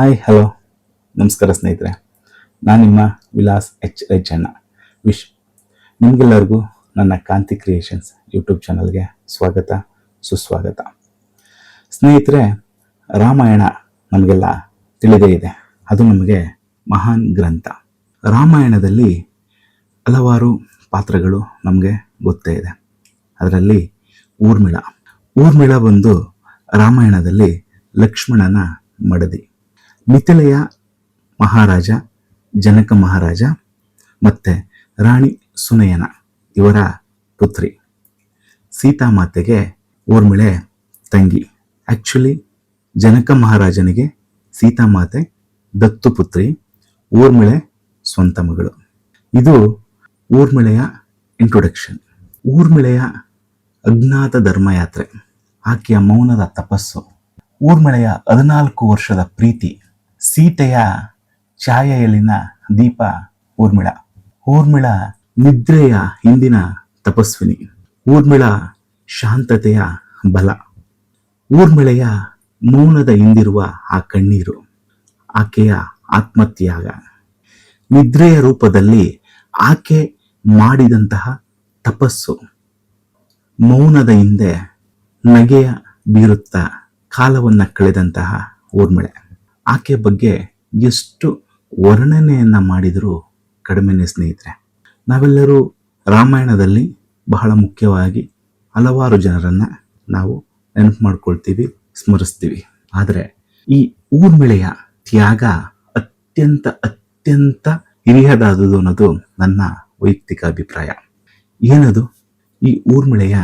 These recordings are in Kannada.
ಹಾಯ್ ಹಲೋ ನಮಸ್ಕಾರ ಸ್ನೇಹಿತರೆ. ನಾನು ನಿಮ್ಮ ವಿಲಾಸ್ ಎಚ್ ರೈಚಣ್ಣ. ವಿಶ್, ನಿಮಗೆಲ್ಲರಿಗೂ ನನ್ನ ಕಾಂತಿ ಕ್ರಿಯೇಷನ್ಸ್ ಯೂಟ್ಯೂಬ್ ಚಾನಲ್ಗೆ ಸ್ವಾಗತ, ಸುಸ್ವಾಗತ. ಸ್ನೇಹಿತರೆ, ರಾಮಾಯಣ ನಮಗೆಲ್ಲ ತಿಳಿದೇ ಇದೆ. ಅದು ನಮಗೆ ಮಹಾನ್ ಗ್ರಂಥ. ರಾಮಾಯಣದಲ್ಲಿ ಹಲವಾರು ಪಾತ್ರಗಳು ನಮಗೆ ಗೊತ್ತೇ ಇದೆ. ಅದರಲ್ಲಿ ಊರ್ಮಿಳ. ಊರ್ಮಿಳ ಬಂದು ರಾಮಾಯಣದಲ್ಲಿ ಲಕ್ಷ್ಮಣನ ಮಡದಿ. ಮಿಥಿಲೆಯ ಮಹಾರಾಜ, ಜನಕ ಮಹಾರಾಜ ಮತ್ತೆ ರಾಣಿ ಸುನಯನ ಇವರ ಪುತ್ರಿ. ಸೀತಾಮಾತೆಗೆ ಊರ್ಮಿಳೆ ತಂಗಿ. ಆ್ಯಕ್ಚುಲಿ ಜನಕ ಮಹಾರಾಜನಿಗೆ ಸೀತಾಮಾತೆ ದತ್ತು ಪುತ್ರಿ, ಊರ್ಮಿಳೆ ಸ್ವಂತ ಮಗಳು. ಇದು ಊರ್ಮಿಳೆಯ ಇಂಟ್ರೊಡಕ್ಷನ್ ಊರ್ಮಿಳೆಯ ಅಜ್ಞಾತ ಧರ್ಮಯಾತ್ರೆ. ಆಕೆಯ ಮೌನದ ತಪಸ್ಸು. ಊರ್ಮಿಳೆಯ ಹದಿನಾಲ್ಕು ವರ್ಷದ ಪ್ರೀತಿ. ಸೀತೆಯ ಛಾಯೆಯಲ್ಲಿನ ದೀಪ ಊರ್ಮಿಳ. ಊರ್ಮಿಳ ನಿದ್ರೆಯ ಹಿಂದಿನ ತಪಸ್ವಿನಿ. ಊರ್ಮಿಳ ಶಾಂತತೆಯ ಬಲ. ಊರ್ಮಿಳೆಯ ಮೌನದ ಹಿಂದಿರುವ ಆ ಕಣ್ಣೀರು, ಆಕೆಯ ಆತ್ಮತ್ಯಾಗ. ನಿದ್ರೆಯ ರೂಪದಲ್ಲಿ ಆಕೆ ಮಾಡಿದಂತಹ ತಪಸ್ಸು. ಮೌನದ ಹಿಂದೆ ನಗೆಯ ಬೀರುತ್ತಾ ಕಾಲವನ್ನು ಕಳೆದಂತಹ ಊರ್ಮಿಳೆ. ಆಕೆ ಬಗ್ಗೆ ಎಷ್ಟು ವರ್ಣನೆಯನ್ನ ಮಾಡಿದರೂ ಕಡಿಮೆನೆ ಸ್ನೇಹಿತರೆ. ನಾವೆಲ್ಲರೂ ರಾಮಾಯಣದಲ್ಲಿ ಬಹಳ ಮುಖ್ಯವಾಗಿ ಹಲವಾರು ಜನರನ್ನು ನಾವು ನೆನಪು ಮಾಡ್ಕೊಳ್ತೀವಿ, ಸ್ಮರಿಸ್ತೀವಿ. ಆದರೆ ಈ ಊರ್ಮಿಳೆಯ ತ್ಯಾಗ ಅತ್ಯಂತ ಅತ್ಯಂತ ಹಿರಿಯದಾದುದು ಅನ್ನೋದು ನನ್ನ ವೈಯಕ್ತಿಕ ಅಭಿಪ್ರಾಯ. ಏನದು? ಈ ಊರ್ಮಿಳೆಯ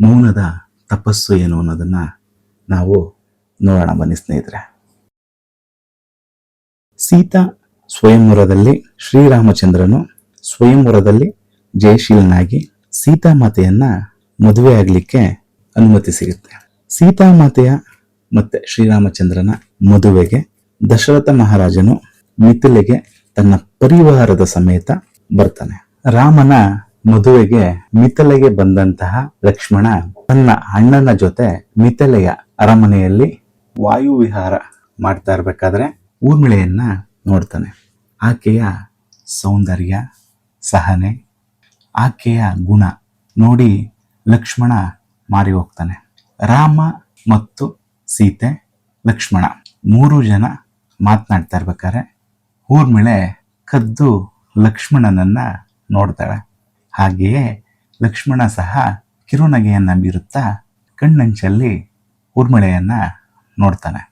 ಮೌನದ ತಪಸ್ಸು ಏನು ಅನ್ನೋದನ್ನ ನಾವು ನೋಡೋಣ ಬನ್ನಿ ಸ್ನೇಹಿತರೆ. ಸೀತಾ ಸ್ವಯಂವರದಲ್ಲಿ ಶ್ರೀರಾಮಚಂದ್ರನು ಸ್ವಯಂವರದಲ್ಲಿ ಜಯಶೀಲನಾಗಿ ಸೀತಾಮಾತೆಯನ್ನ ಮದುವೆ ಆಗಲಿಕ್ಕೆ ಅನುಮತಿ ಸಿಗುತ್ತೆ. ಸೀತಾಮಾತೆಯ ಮತ್ತೆ ಶ್ರೀರಾಮಚಂದ್ರನ ಮದುವೆಗೆ ದಶರಥ ಮಹಾರಾಜನು ಮಿಥಿಲೆಗೆ ತನ್ನ ಪರಿವಾರದ ಸಮೇತ ಬರ್ತಾನೆ. ರಾಮನ ಮದುವೆಗೆ ಮಿಥಲೆಗೆ ಬಂದಂತಹ ಲಕ್ಷ್ಮಣ ತನ್ನ ಅಣ್ಣನ ಜೊತೆ ಮಿಥಿಲೆಯ ಅರಮನೆಯಲ್ಲಿ ವಾಯುವಿಹಾರ ಮಾಡ್ತಾ ಇರ್ಬೇಕಾದ್ರೆ ಊರ್ಮಿಳೆಯನ್ನ ನೋಡ್ತಾನೆ. ಆಕೆಯ ಸೌಂದರ್ಯ, ಸಹನೆ, ಆಕೆಯ ಗುಣ ನೋಡಿ ಲಕ್ಷ್ಮಣ ಮಾರಿ ಹೋಗ್ತಾನೆ. ರಾಮ ಮತ್ತು ಸೀತೆ, ಲಕ್ಷ್ಮಣ ಮೂರು ಜನ ಮಾತನಾಡ್ತಾ ಇರ್ಬೇಕಾದ್ರೆ ಊರ್ಮಿಳೆ ಕದ್ದು ಲಕ್ಷ್ಮಣನನ್ನು ನೋಡ್ತಾಳೆ. ಹಾಗೆಯೇ ಲಕ್ಷ್ಮಣ ಸಹ ಕಿರುನಗೆಯನ್ನು ಬೀರುತ್ತಾ ಕಣ್ಣಂಚಲ್ಲಿ ಊರ್ಮಿಳೆಯನ್ನು ನೋಡ್ತಾನೆ.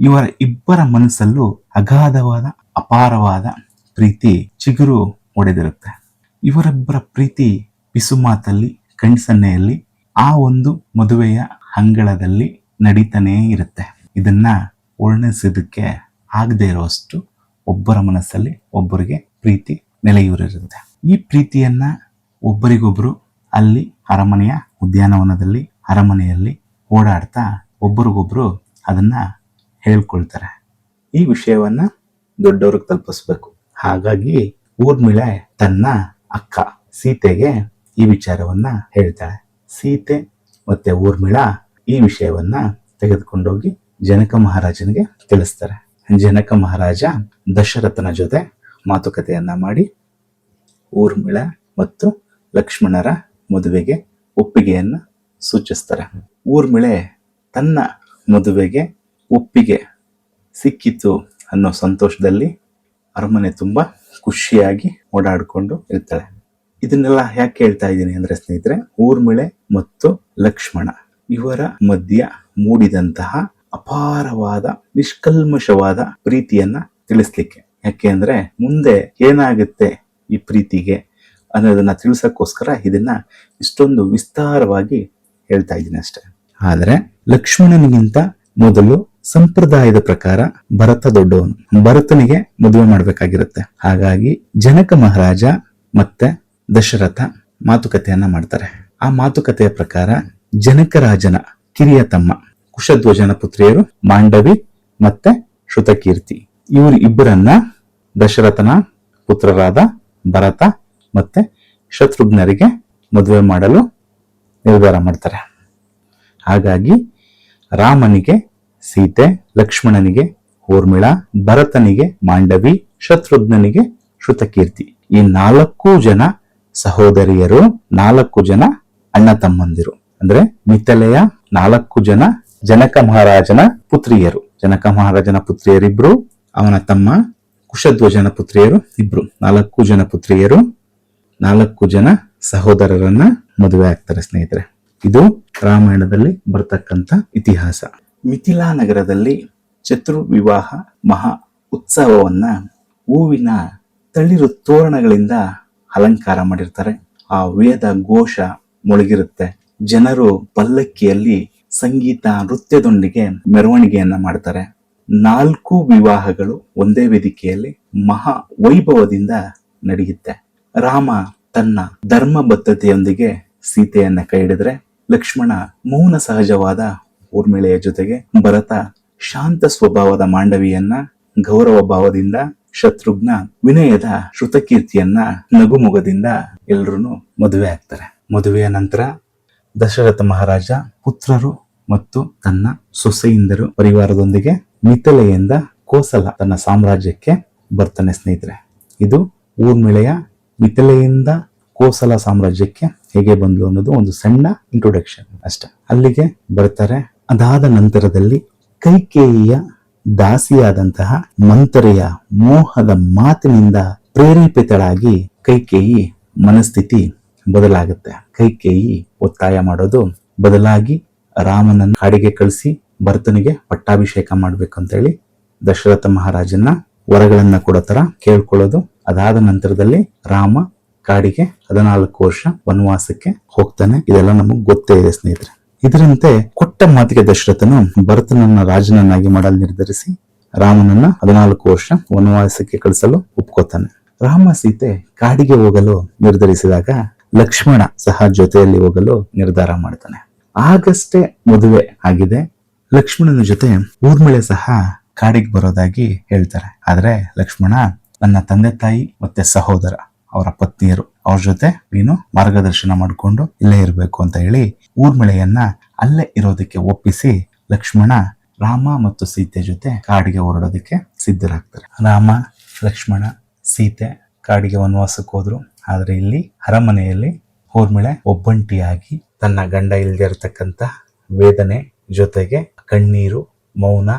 ಇವರ ಇಬ್ಬರ ಮನಸ್ಸಲ್ಲೂ ಅಗಾಧವಾದ, ಅಪಾರವಾದ ಪ್ರೀತಿ ಚಿಗುರು ಒಡೆದಿರುತ್ತೆ. ಇವರಿಬ್ಬರ ಪ್ರೀತಿ ಪಿಸುಮಾತಲ್ಲಿ, ಕಣ್ಸನ್ನೆಯಲ್ಲಿ, ಆ ಒಂದು ಮದುವೆಯ ಅಂಗಳದಲ್ಲಿ ನಡೀತಾನೇ ಇರುತ್ತೆ. ಇದನ್ನ ವರ್ಣಿಸೋದಕ್ಕೆ ಆಗದೆ ಇರುವಷ್ಟು ಒಬ್ಬರ ಮನಸ್ಸಲ್ಲಿ ಒಬ್ಬರಿಗೆ ಪ್ರೀತಿ ನೆಲೆಯೂರಿರುತ್ತೆ. ಈ ಪ್ರೀತಿಯನ್ನ ಒಬ್ಬರಿಗೊಬ್ಬರು ಅಲ್ಲಿ ಅರಮನೆಯ ಉದ್ಯಾನವನದಲ್ಲಿ, ಅರಮನೆಯಲ್ಲಿ ಓಡಾಡ್ತಾ ಒಬ್ಬರಿಗೊಬ್ರು ಅದನ್ನ ಹೇಳ್ಕೊಳ್ತಾರೆ. ಈ ವಿಷಯವನ್ನ ದೊಡ್ಡವ್ರಿಗೆ ತಲುಪಿಸ್ಬೇಕು. ಹಾಗಾಗಿ ಊರ್ಮಿಳೆ ತನ್ನ ಅಕ್ಕ ಸೀತೆಗೆ ಈ ವಿಚಾರವನ್ನ ಹೇಳ್ತಾಳೆ. ಸೀತೆ ಮತ್ತೆ ಊರ್ಮಿಳ ಈ ವಿಷಯವನ್ನ ತೆಗೆದುಕೊಂಡೋಗಿ ಜನಕ ಮಹಾರಾಜನಿಗೆ ತಿಳಿಸ್ತಾರೆ. ಜನಕ ಮಹಾರಾಜ ದಶರಥನ ಜೊತೆ ಮಾತುಕತೆಯನ್ನ ಮಾಡಿ ಊರ್ಮಿಳ ಮತ್ತು ಲಕ್ಷ್ಮಣರ ಮದುವೆಗೆ ಒಪ್ಪಿಗೆಯನ್ನ ಸೂಚಿಸ್ತಾರೆ. ಊರ್ಮಿಳೆ ತನ್ನ ಮದುವೆಗೆ ಒಪ್ಪಿಗೆ ಸಿಕ್ಕಿತು ಅನ್ನೋ ಸಂತೋಷದಲ್ಲಿ ಅರಮನೆ ತುಂಬ ಖುಷಿಯಾಗಿ ಓಡಾಡಿಕೊಂಡು ಇರ್ತಾಳೆ. ಇದನ್ನೆಲ್ಲ ಯಾಕೆ ಹೇಳ್ತಾ ಇದ್ದೀನಿ ಅಂದ್ರೆ ಸ್ನೇಹಿತರೆ, ಊರ್ಮಿಳೆ ಮತ್ತು ಲಕ್ಷ್ಮಣ ಇವರ ಮಧ್ಯ ಮೂಡಿದಂತಹ ಅಪಾರವಾದ, ನಿಷ್ಕಲ್ಮಶವಾದ ಪ್ರೀತಿಯನ್ನ ತಿಳಿಸ್ಲಿಕ್ಕೆ. ಯಾಕೆ ಅಂದ್ರೆ ಮುಂದೆ ಏನಾಗುತ್ತೆ ಈ ಪ್ರೀತಿಗೆ ಅನ್ನೋದನ್ನ ತಿಳಿಸಕ್ಕೋಸ್ಕರ ಇದನ್ನ ಇಷ್ಟೊಂದು ವಿಸ್ತಾರವಾಗಿ ಹೇಳ್ತಾ ಇದ್ದೀನಿ ಅಷ್ಟೆ. ಆದರೆ ಲಕ್ಷ್ಮಣನಿಗಿಂತ ಮೊದಲು ಸಂಪ್ರದಾಯದ ಪ್ರಕಾರ ಭರತ ದೊಡ್ಡವನು. ಭರತನಿಗೆ ಮದುವೆ ಮಾಡಬೇಕಾಗಿರುತ್ತೆ. ಹಾಗಾಗಿ ಜನಕ ಮಹಾರಾಜ ಮತ್ತೆ ದಶರಥ ಮಾತುಕತೆಯನ್ನ ಮಾಡ್ತಾರೆ. ಆ ಮಾತುಕತೆಯ ಪ್ರಕಾರ ಜನಕರಾಜನ ಕಿರಿಯ ತಮ್ಮ ಕುಶಧ್ವಜನ ಪುತ್ರಿಯರು ಮಾಂಡವಿ ಮತ್ತೆ ಶ್ರುತಕೀರ್ತಿ. ಇವರು ಇಬ್ಬರನ್ನ ದಶರಥನ ಪುತ್ರರಾದ ಭರತ ಮತ್ತೆ ಶತ್ರುಘ್ನರಿಗೆ ಮದುವೆ ಮಾಡಲು ನಿರ್ಧಾರ ಮಾಡ್ತಾರೆ. ಹಾಗಾಗಿ ರಾಮನಿಗೆ ಸೀತೆ, ಲಕ್ಷ್ಮಣನಿಗೆ ಊರ್ಮಿಳ, ಭರತನಿಗೆ ಮಾಂಡವಿ, ಶತ್ರುಘ್ನನಿಗೆ ಶ್ರುತಕೀರ್ತಿ. ಈ ನಾಲ್ಕು ಜನ ಸಹೋದರಿಯರು, ನಾಲ್ಕು ಜನ ಅಣ್ಣ ತಮ್ಮಂದಿರು. ಅಂದ್ರೆ ಮಿತ್ತಲೆಯ ನಾಲ್ಕು ಜನ ಜನಕ ಮಹಾರಾಜನ ಪುತ್ರಿಯರು. ಜನಕ ಮಹಾರಾಜನ ಪುತ್ರಿಯರಿಬ್ರು, ಅವನ ತಮ್ಮ ಕುಶಧ್ವಜನ ಪುತ್ರಿಯರು ಇಬ್ರು. ನಾಲ್ಕು ಜನ ಪುತ್ರಿಯರು, ನಾಲ್ಕು ಜನ ಸಹೋದರರನ್ನ ಮದುವೆ ಆಗ್ತಾರೆ ಸ್ನೇಹಿತರೆ. ಇದು ರಾಮಾಯಣದಲ್ಲಿ ಬರ್ತಕ್ಕಂಥ ಇತಿಹಾಸ. ಮಿಥಿಲಾ ನಗರದಲ್ಲಿ ಚತುರ್ವಿವಾಹ ಮಹಾ ಉತ್ಸವವನ್ನ ಹೂವಿನ ತಳಿರು ತೋರಣಗಳಿಂದ ಅಲಂಕಾರ ಮಾಡಿರ್ತಾರೆ. ಆ ವೇದ ಘೋಷ ಮುಳುಗಿರುತ್ತೆ. ಜನರು ಪಲ್ಲಕ್ಕಿಯಲ್ಲಿ ಸಂಗೀತ ನೃತ್ಯದೊಂದಿಗೆ ಮೆರವಣಿಗೆಯನ್ನ ಮಾಡ್ತಾರೆ. ನಾಲ್ಕು ವಿವಾಹಗಳು ಒಂದೇ ವೇದಿಕೆಯಲ್ಲಿ ಮಹಾ ವೈಭವದಿಂದ ನಡೆಯುತ್ತೆ. ರಾಮ ತನ್ನ ಧರ್ಮ ಬದ್ಧತೆಯೊಂದಿಗೆ ಸೀತೆಯನ್ನ ಕೈ ಹಿಡಿದ್ರೆ ಲಕ್ಷ್ಮಣ ಮೌನ ಸಹಜವಾದ ಊರ್ಮಿಳೆಯ ಜೊತೆಗೆ ಭರತ ಶಾಂತ ಸ್ವಭಾವದ ಮಾಂಡವಿಯನ್ನ, ಗೌರವ ಭಾವದಿಂದ ಶತ್ರುಘ್ನ ವಿನಯದ ಶ್ರುತಕೀರ್ತಿಯನ್ನ ನಗುಮುಗದಿಂದ ಎಲ್ರೂ ಮದುವೆ ಆಗ್ತಾರೆ. ಮದುವೆಯ ನಂತರ ದಶರಥ ಮಹಾರಾಜ ಪುತ್ರರು ಮತ್ತು ತನ್ನ ಸೊಸೆಯಿಂದರು ಪರಿವಾರದೊಂದಿಗೆ ಮಿಥಲೆಯಿಂದ ಕೋಸಲ ತನ್ನ ಸಾಮ್ರಾಜ್ಯಕ್ಕೆ ಬರ್ತಾನೆ ಸ್ನೇಹಿತರೆ. ಇದು ಊರ್ಮಿಳೆಯ ಮಿಥಲೆಯಿಂದ ಕೋಸಲ ಸಾಮ್ರಾಜ್ಯಕ್ಕೆ ಹೇಗೆ ಬಂದ್ಲು ಅನ್ನೋದು ಒಂದು ಸಣ್ಣ ಇಂಟ್ರೊಡಕ್ಷನ್ ಅಷ್ಟೆ. ಅಲ್ಲಿಗೆ ಬರ್ತಾರೆ ಅದಾದ ನಂತರದಲ್ಲಿ ಕೈಕೇಯಿಯ ದಾಸಿಯಾದಂತಹ ಮಂತರೆಯ ಮೋಹದ ಮಾತಿನಿಂದ ಪ್ರೇರೇಪಿತಳಾಗಿ ಕೈಕೇಯಿ ಮನಸ್ಥಿತಿ ಬದಲಾಗುತ್ತೆ. ಕೈಕೇಯಿ ಒತ್ತಾಯ ಮಾಡೋದು ಬದಲಾಗಿ ರಾಮನನ್ನ ಕಾಡಿಗೆ ಕಳಿಸಿ ಭರತನಿಗೆ ಪಟ್ಟಾಭಿಷೇಕ ಮಾಡ್ಬೇಕು ಅಂತ ಹೇಳಿ ದಶರಥ ಮಹಾರಾಜನ್ನ ವರಗಳನ್ನ ಕೊಡೋ ತರ ಕೇಳ್ಕೊಳ್ಳೋದು. ಅದಾದ ನಂತರದಲ್ಲಿ ರಾಮ ಕಾಡಿಗೆ ಹದಿನಾಲ್ಕು ವರ್ಷ ವನವಾಸಕ್ಕೆ ಹೋಗ್ತಾನೆ. ಇದೆಲ್ಲ ನಮಗ್ ಗೊತ್ತೇ ಇದೆ ಸ್ನೇಹಿತರೆ. ಇದರಂತೆ ಕೊಟ್ಟ ಮಾತಿಗೆ ದಶರಥನು ಭರತನನ್ನ ರಾಜನನ್ನಾಗಿ ಮಾಡಲು ನಿರ್ಧರಿಸಿ ರಾಮನನ್ನ ಹದಿನಾಲ್ಕು ವರ್ಷ ವನವಾಸಕ್ಕೆ ಕಳಿಸಲು ಒಪ್ಕೋತಾನೆ. ರಾಮ ಸೀತೆ ಕಾಡಿಗೆ ಹೋಗಲು ನಿರ್ಧರಿಸಿದಾಗ ಲಕ್ಷ್ಮಣ ಸಹ ಜೊತೆಯಲ್ಲಿ ಹೋಗಲು ನಿರ್ಧಾರ ಮಾಡ್ತಾನೆ. ಆಗಷ್ಟೇ ಮದುವೆ ಆಗಿದೆ. ಲಕ್ಷ್ಮಣನ ಜೊತೆ ಊರ್ಮಿಳೆ ಸಹ ಕಾಡಿಗೆ ಬರೋದಾಗಿ ಹೇಳ್ತಾರೆ. ಆದ್ರೆ ಲಕ್ಷ್ಮಣ ನನ್ನ ತಂದೆ ತಾಯಿ ಮತ್ತೆ ಸಹೋದರ, ಅವರ ಪತ್ನಿಯರು. ಅವ್ರ ಜೊತೆ ನೀನು ಮಾರ್ಗದರ್ಶನ ಮಾಡಿಕೊಂಡು ಇಲ್ಲೇ ಇರಬೇಕು ಅಂತ ಹೇಳಿ ಊರ್ಮಿಳೆಯನ್ನ ಅಲ್ಲೇ ಇರೋದಕ್ಕೆ ಒಪ್ಪಿಸಿ ಲಕ್ಷ್ಮಣ, ರಾಮ ಮತ್ತು ಸೀತೆ ಜೊತೆ ಕಾಡಿಗೆ ಹೊರಡೋದಕ್ಕೆ ಸಿದ್ಧರಾಗ್ತಾರೆ. ರಾಮ, ಲಕ್ಷ್ಮಣ, ಸೀತೆ ಕಾಡಿಗೆ ವನವಾಸಕ್ಕೆ ಹೋದ್ರು. ಆದರೆ ಇಲ್ಲಿ ಅರಮನೆಯಲ್ಲಿ ಊರ್ಮಿಳೆ ಒಬ್ಬಂಟಿಯಾಗಿ ತನ್ನ ಗಂಡ ಇಲ್ದೇ ಇರತಕ್ಕಂತ ವೇದನೆ ಜೊತೆಗೆ ಕಣ್ಣೀರು, ಮೌನ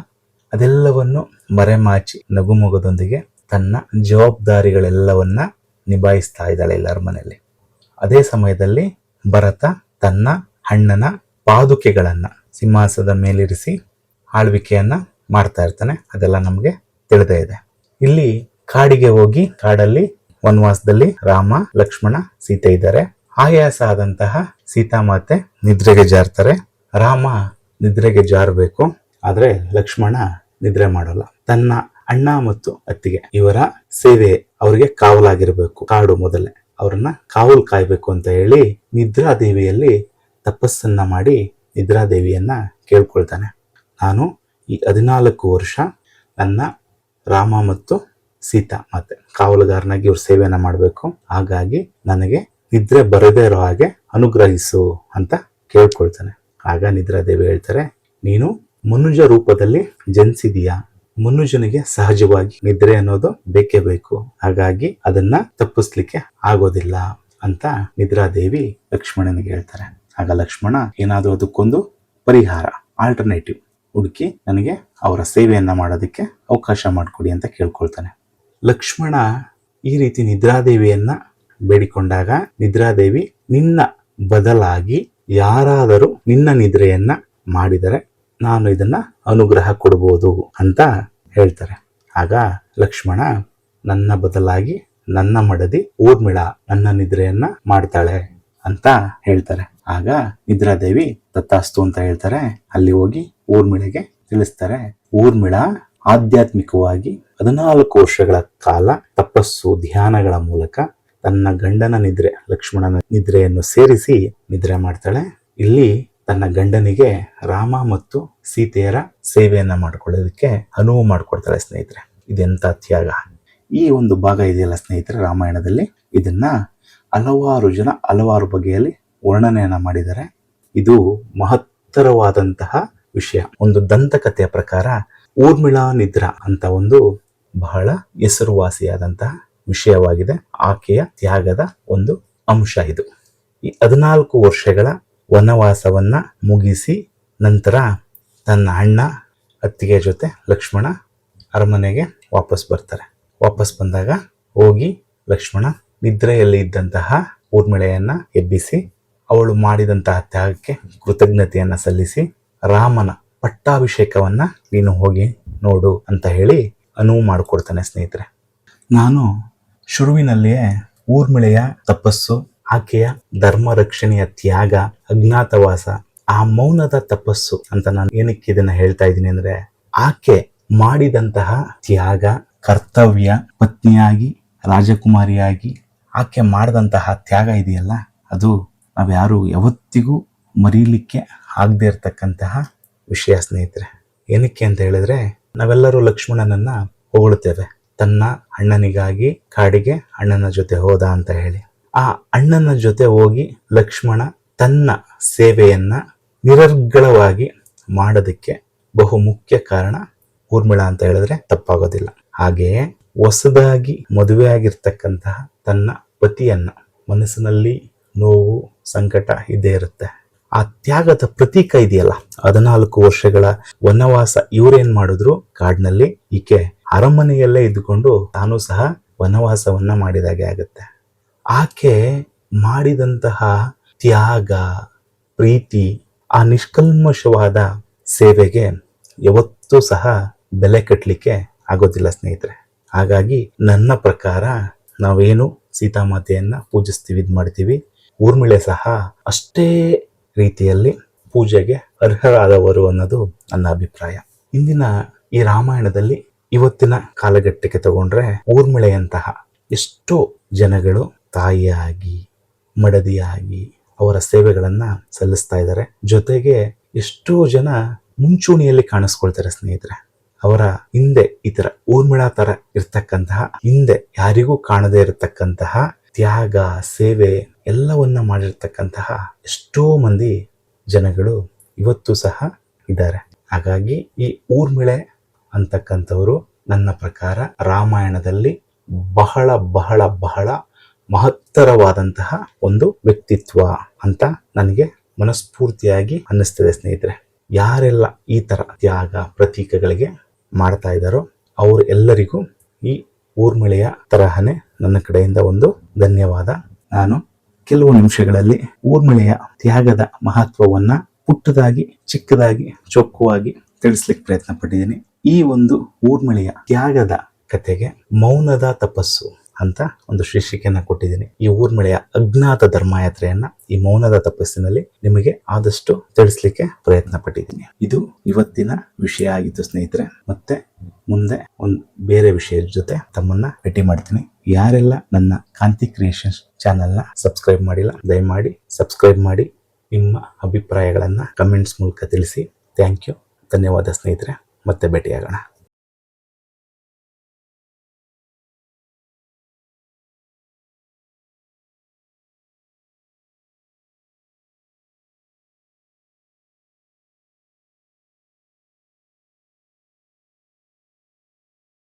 ಅದೆಲ್ಲವನ್ನು ಮರೆಮಾಚಿ ನಗುಮೊಗದೊಂದಿಗೆ ತನ್ನ ಜವಾಬ್ದಾರಿಗಳೆಲ್ಲವನ್ನ ನಿಭಾಯಿಸ್ತಾ ಇದ್ದಾಳೆ ಎಲ್ಲರ ಮನೆಯಲ್ಲಿ. ಅದೇ ಸಮಯದಲ್ಲಿ ಭರತ ತನ್ನ ಅಣ್ಣನ ಪಾದುಕೆಗಳನ್ನು ಸಿಂಹಾಸದ ಮೇಲಿರಿಸಿ ಆಳ್ವಿಕೆಯನ್ನ ಮಾಡ್ತಾ ಇರ್ತಾನೆ. ಅದೆಲ್ಲ ನಮಗೆ ತಿಳಿದೇ ಇದೆ. ಇಲ್ಲಿ ಕಾಡಿಗೆ ಹೋಗಿ ಕಾಡಲ್ಲಿ ವನವಾಸದಲ್ಲಿ ರಾಮ, ಲಕ್ಷ್ಮಣ, ಸೀತೆ ಇದ್ದಾರೆ. ಆಯಾಸ ಆದಂತಹ ಸೀತಾಮಾತೆ ನಿದ್ರೆಗೆ ಜಾರ್ತಾರೆ. ರಾಮ ನಿದ್ರೆಗೆ ಜಾರಬೇಕು, ಆದರೆ ಲಕ್ಷ್ಮಣ ನಿದ್ರೆ ಮಾಡಲ್ಲ. ತನ್ನ ಅಣ್ಣ ಮತ್ತು ಅತ್ತಿಗೆ ಇವರ ಸೇವೆ ಅವರಿಗೆ ಕಾವಲಾಗಿರಬೇಕು. ಕಾಡು ಮೊದಲೇ. ಅವ್ರನ್ನ ಕಾವಲು ಕಾಯ್ಬೇಕು ಅಂತ ಹೇಳಿ ನಿದ್ರಾದೇವಿಯಲ್ಲಿ ತಪಸ್ಸನ್ನ ಮಾಡಿ ನಿದ್ರಾದೇವಿಯನ್ನ ಕೇಳ್ಕೊಳ್ತಾನೆ. ನಾನು ಈ ಹದಿನಾಲ್ಕು ವರ್ಷ ನನ್ನ ರಾಮ ಮತ್ತು ಸೀತಾ ಮತ್ತೆ ಕಾವಲುಗಾರನಾಗಿ ಇವ್ರ ಸೇವೆಯನ್ನ ಮಾಡಬೇಕು. ಹಾಗಾಗಿ ನನಗೆ ನಿದ್ರೆ ಬರದೇ ಇರೋ ಹಾಗೆ ಅನುಗ್ರಹಿಸು ಅಂತ ಕೇಳ್ಕೊಳ್ತಾನೆ. ಆಗ ನಿದ್ರಾದೇವಿ ಹೇಳ್ತಾರೆ, ನೀನು ಮನುಜ ರೂಪದಲ್ಲಿ ಜನಿಸಿದೀಯಾ? ಮನುಜನಿಗೆ ಸಹಜವಾಗಿ ನಿದ್ರೆ ಅನ್ನೋದು ಬೇಕೇ ಬೇಕು. ಹಾಗಾಗಿ ಅದನ್ನ ತಪ್ಪಿಸ್ಲಿಕ್ಕೆ ಆಗೋದಿಲ್ಲ ಅಂತ ನಿದ್ರಾದೇವಿ ಲಕ್ಷ್ಮಣನಿಗೆ ಹೇಳ್ತಾರೆ. ಆಗ ಲಕ್ಷ್ಮಣ ಏನಾದರೂ ಅದಕ್ಕೊಂದು ಪರಿಹಾರ ಆಲ್ಟರ್ನೇಟಿವ್ ಹುಡುಕಿ ನನಗೆ ಅವರ ಸೇವೆಯನ್ನ ಮಾಡೋದಕ್ಕೆ ಅವಕಾಶ ಮಾಡಿಕೊಡಿ ಅಂತ ಕೇಳ್ಕೊಳ್ತಾನೆ. ಲಕ್ಷ್ಮಣ ಈ ರೀತಿ ನಿದ್ರಾದೇವಿಯನ್ನ ಬೇಡಿಕೊಂಡಾಗ ನಿದ್ರಾದೇವಿ ನಿನ್ನ ಬದಲಾಗಿ ಯಾರಾದರೂ ನಿನ್ನ ನಿದ್ರೆಯನ್ನ ಮಾಡಿದರೆ ನಾನು ಇದನ್ನು ಅನುಗ್ರಹ ಕೊಡ್ಬೋದು ಅಂತ ಹೇಳ್ತಾರೆ. ಆಗ ಲಕ್ಷ್ಮಣ ನನ್ನ ಬದಲಾಗಿ ನನ್ನ ಮಡದಿ ಊರ್ಮಿಳ ನನ್ನ ನಿದ್ರೆಯನ್ನ ಮಾಡ್ತಾಳೆ ಅಂತ ಹೇಳ್ತಾರೆ. ಆಗ ನಿದ್ರಾದೇವಿ ದತ್ತಾಸ್ತು ಅಂತ ಹೇಳ್ತಾರೆ. ಅಲ್ಲಿ ಹೋಗಿ ಊರ್ಮಿಳೆಗೆ ತಿಳಿಸ್ತಾರೆ, ಊರ್ಮಿಳ ಆಧ್ಯಾತ್ಮಿಕವಾಗಿ ಹದಿನಾಲ್ಕು ವರ್ಷಗಳ ಕಾಲ ತಪಸ್ಸು ಧ್ಯಾನಗಳ ಮೂಲಕ ತನ್ನ ಗಂಡನ ನಿದ್ರೆ, ಲಕ್ಷ್ಮಣನ ನಿದ್ರೆಯನ್ನು ಸೇರಿಸಿ ನಿದ್ರೆ ಮಾಡ್ತಾಳೆ. ಇಲ್ಲಿ ತನ್ನ ಗಂಡನಿಗೆ ರಾಮ ಮತ್ತು ಸೀತೆಯರ ಸೇವೆಯನ್ನ ಮಾಡ್ಕೊಳ್ಳೋದಕ್ಕೆ ಅನುವು ಮಾಡಿಕೊಡ್ತಾಳೆ ಸ್ನೇಹಿತರೆ. ಇದೆಂಥ ತ್ಯಾಗ? ಈ ಒಂದು ಭಾಗ ಇದೆಯಲ್ಲ ಸ್ನೇಹಿತರೆ, ರಾಮಾಯಣದಲ್ಲಿ. ಇದನ್ನ ಹಲವಾರು ಜನ ಹಲವಾರು ಬಗೆಯಲ್ಲಿ ವರ್ಣನೆಯನ್ನ ಮಾಡಿದ್ದಾರೆ. ಇದು ಮಹತ್ತರವಾದಂತಹ ವಿಷಯ. ಒಂದು ದಂತಕಥೆಯ ಪ್ರಕಾರ ಊರ್ಮಿಳಾ ನಿದ್ರಾ ಅಂತ ಒಂದು ಬಹಳ ಹೆಸರುವಾಸಿಯಾದಂತಹ ವಿಷಯವಾಗಿದೆ. ಆಕೆಯ ತ್ಯಾಗದ ಒಂದು ಅಂಶ ಇದು. ಈ ಹದಿನಾಲ್ಕು ವರ್ಷಗಳ ವನವಾಸವನ್ನ ಮುಗಿಸಿ ನಂತರ ತನ್ನ ಅಣ್ಣ, ಅತ್ತಿಗೆ ಜೊತೆ ಲಕ್ಷ್ಮಣ ಅರಮನೆಗೆ ವಾಪಸ್ ಬರ್ತಾರೆ. ವಾಪಸ್ ಬಂದಾಗ ಹೋಗಿ ಲಕ್ಷ್ಮಣ ನಿದ್ರೆಯಲ್ಲಿ ಇದ್ದಂತಹ ಊರ್ಮಿಳೆಯನ್ನ ಎಬ್ಬಿಸಿ, ಅವಳು ಮಾಡಿದಂತಹ ತ್ಯಾಗಕ್ಕೆ ಕೃತಜ್ಞತೆಯನ್ನು ಸಲ್ಲಿಸಿ, ರಾಮನ ಪಟ್ಟಾಭಿಷೇಕವನ್ನ ನೀನು ಹೋಗಿ ನೋಡು ಅಂತ ಹೇಳಿ ಅನುವು ಮಾಡಿಕೊಡ್ತಾನೆ ಸ್ನೇಹಿತರೆ. ನಾನು ಶುರುವಿನಲ್ಲಿಯೇ ಊರ್ಮಿಳೆಯ ತಪಸ್ಸು ಆಕೆಯ ಧರ್ಮ ರಕ್ಷಣೆಯ ತ್ಯಾಗ, ಅಜ್ಞಾತವಾಸ, ಆ ಮೌನದ ತಪಸ್ಸು ಅಂತ ನಾನು ಏನಕ್ಕೆ ಇದನ್ನ ಹೇಳ್ತಾ ಇದ್ದೀನಿ ಅಂದ್ರೆ, ಆಕೆ ಮಾಡಿದಂತಹ ತ್ಯಾಗ, ಕರ್ತವ್ಯ, ಪತ್ನಿಯಾಗಿ, ರಾಜಕುಮಾರಿಯಾಗಿ ಆಕೆ ಮಾಡಿದಂತಹ ತ್ಯಾಗ ಇದೆಯಲ್ಲ, ಅದು ನಾವ್ಯಾರು ಯಾವತ್ತಿಗೂ ಮರೀಲಿಕ್ಕೆ ಆಗದೆ ಇರತಕ್ಕಂತಹ ವಿಷಯ ಸ್ನೇಹಿತರೆ. ಏನಕ್ಕೆ ಅಂತ ಹೇಳಿದ್ರೆ, ನಾವೆಲ್ಲರೂ ಲಕ್ಷ್ಮಣನನ್ನ ಹೊಗಳುತ್ತೇವೆ ತನ್ನ ಅಣ್ಣನಿಗಾಗಿ ಕಾಡಿಗೆ ಅಣ್ಣನ ಜೊತೆ ಹೋದ ಅಂತ ಹೇಳಿ. ಆ ಅಣ್ಣನ ಜೊತೆ ಹೋಗಿ ಲಕ್ಷ್ಮಣ ತನ್ನ ಸೇವೆಯನ್ನ ನಿರರ್ಗಳವಾಗಿ ಮಾಡೋದಕ್ಕೆ ಬಹು ಮುಖ್ಯ ಕಾರಣ ಊರ್ಮಿಳಾ ಅಂತ ಹೇಳಿದ್ರೆ ತಪ್ಪಾಗೋದಿಲ್ಲ. ಹಾಗೆಯೇ ಹೊಸದಾಗಿ ಮದುವೆ ಆಗಿರ್ತಕ್ಕಂತಹ ತನ್ನ ಪತಿಯನ್ನ ಮನಸ್ಸಿನಲ್ಲಿ ನೋವು, ಸಂಕಟ ಇದ್ದೇ ಇರುತ್ತೆ. ಆ ತ್ಯಾಗದ ಪ್ರತೀಕ ಇದೆಯಲ್ಲ, ಹದಿನಾಲ್ಕು ವರ್ಷಗಳ ವನವಾಸ ಇವರೇನ್ ಮಾಡಿದ್ರು? ಕಾಡಿನಲ್ಲಿ ಈಕೆ ಅರಮನೆಯಲ್ಲೇ ಇದ್ದುಕೊಂಡು ತಾನು ಸಹ ವನವಾಸವನ್ನ ಮಾಡಿದಾಗೆ ಆಗುತ್ತೆ. ಆಕೆ ಮಾಡಿದಂತಹ ತ್ಯಾಗ, ಪ್ರೀತಿ, ಆ ನಿಷ್ಕಲ್ಮಶವಾದ ಸೇವೆಗೆ ಯಾವತ್ತೂ ಸಹ ಬೆಲೆ ಕಟ್ಟಲಿಕ್ಕೆ ಆಗೋದಿಲ್ಲ ಸ್ನೇಹಿತರೆ. ಹಾಗಾಗಿ ನನ್ನ ಪ್ರಕಾರ ನಾವೇನು ಸೀತಾಮಾತೆಯನ್ನ ಪೂಜಿಸ್ತೀವಿ, ಇದು ಮಾಡ್ತೀವಿ. ಊರ್ಮಿಳೆ ಸಹ ಅಷ್ಟೇ ರೀತಿಯಲ್ಲಿ ಪೂಜೆಗೆ ಅರ್ಹರಾದವರು ಅನ್ನೋದು ನನ್ನ ಅಭಿಪ್ರಾಯ. ಇಂದಿನ ಈ ರಾಮಾಯಣದಲ್ಲಿ ಇವತ್ತಿನ ಕಾಲಘಟ್ಟಕ್ಕೆ ತಗೊಂಡ್ರೆ ಊರ್ಮಿಳೆಯಂತಹ ಎಷ್ಟೋ ಜನಗಳು ತಾಯಿಯಾಗಿ, ಮಡದಿಯಾಗಿ ಅವರ ಸೇವೆಗಳನ್ನ ಸಲ್ಲಿಸ್ತಾ ಇದ್ದಾರೆ. ಜೊತೆಗೆ ಎಷ್ಟೋ ಜನ ಮುಂಚೂಣಿಯಲ್ಲಿ ಕಾಣಿಸ್ಕೊಳ್ತಾರೆ ಸ್ನೇಹಿತರೆ. ಅವರ ಹಿಂದೆ ಈ ತರ ಊರ್ಮಿಳಾ ತರ ಇರ್ತಕ್ಕಂತಹ, ಹಿಂದೆ ಯಾರಿಗೂ ಕಾಣದೇ ಇರತಕ್ಕಂತಹ ತ್ಯಾಗ, ಸೇವೆ ಎಲ್ಲವನ್ನ ಮಾಡಿರ್ತಕ್ಕಂತಹ ಎಷ್ಟೋ ಮಂದಿ ಜನಗಳು ಇವತ್ತು ಸಹ ಇದ್ದಾರೆ. ಹಾಗಾಗಿ ಈ ಊರ್ಮಿಳೆ ಅಂತಕ್ಕಂಥವರು ನನ್ನ ಪ್ರಕಾರ ರಾಮಾಯಣದಲ್ಲಿ ಬಹಳ ಬಹಳ ಬಹಳ ಮಹತ್ತರವಾದಂತಹ ಒಂದು ವ್ಯಕ್ತಿತ್ವ ಅಂತ ನನಗೆ ಮನಸ್ಫೂರ್ತಿಯಾಗಿ ಅನ್ನಿಸ್ತದೆ ಸ್ನೇಹಿತರೆ. ಯಾರೆಲ್ಲ ಈ ತರ ತ್ಯಾಗ ಪ್ರತೀಕಗಳಿಗೆ ಮಾಡ್ತಾ ಇದ್ದಾರೋ ಅವರು ಎಲ್ಲರಿಗೂ ಈ ಊರ್ಮಿಳೆಯ ತರಹನೇ ನನ್ನ ಕಡೆಯಿಂದ ಒಂದು ಧನ್ಯವಾದ. ನಾನು ಕೆಲವು ನಿಮಿಷಗಳಲ್ಲಿ ಊರ್ಮಿಳೆಯ ತ್ಯಾಗದ ಮಹತ್ವವನ್ನ ಪುಟ್ಟದಾಗಿ, ಚಿಕ್ಕದಾಗಿ, ಚೊಕ್ಕವಾಗಿ ತಿಳಿಸ್ಲಿಕ್ಕೆ ಪ್ರಯತ್ನ ಪಟ್ಟಿದ್ದೀನಿ ಈ ಒಂದು ಊರ್ಮಿಳೆಯ ತ್ಯಾಗದ ಕತೆಗೆ ಮೌನದ ತಪಸ್ಸು ಅಂತ ಒಂದು ಶೀರ್ಷಿಕೆಯನ್ನ ಕೊಟ್ಟಿದ್ದೀನಿ. ಈ ಊರ್ಮಿಳೆಯ ಅಜ್ಞಾತ ಧರ್ಮಯಾತ್ರೆಯನ್ನ ಈ ಮೌನದ ತಪಸ್ಸಿನಲ್ಲಿ ನಿಮಗೆ ಆದಷ್ಟು ತಿಳಿಸ್ಲಿಕ್ಕೆ ಪ್ರಯತ್ನ ಪಟ್ಟಿದ್ದೀನಿ ಇದು ಇವತ್ತಿನ ವಿಷಯ ಆಗಿತ್ತು ಸ್ನೇಹಿತರೆ. ಮತ್ತೆ ಮುಂದೆ ಒಂದು ಬೇರೆ ವಿಷಯದ ಜೊತೆ ತಮ್ಮನ್ನ ಭೇಟಿ ಮಾಡ್ತೀನಿ. ಯಾರೆಲ್ಲ ನನ್ನ ಕಾಂತಿ ಕ್ರಿಯೇಷನ್ಸ್ ಚಾನೆಲ್ನ ಸಬ್ಸ್ಕ್ರೈಬ್ ಮಾಡಿಲ್ಲ, ದಯಮಾಡಿ ಸಬ್ಸ್ಕ್ರೈಬ್ ಮಾಡಿ, ನಿಮ್ಮ ಅಭಿಪ್ರಾಯಗಳನ್ನು ಕಮೆಂಟ್ಸ್ ಮೂಲಕ ತಿಳಿಸಿ. Thank you. ಧನ್ಯವಾದ ಸ್ನೇಹಿತರೆ. ಮತ್ತೆ ಭೇಟಿಯಾಗೋಣ.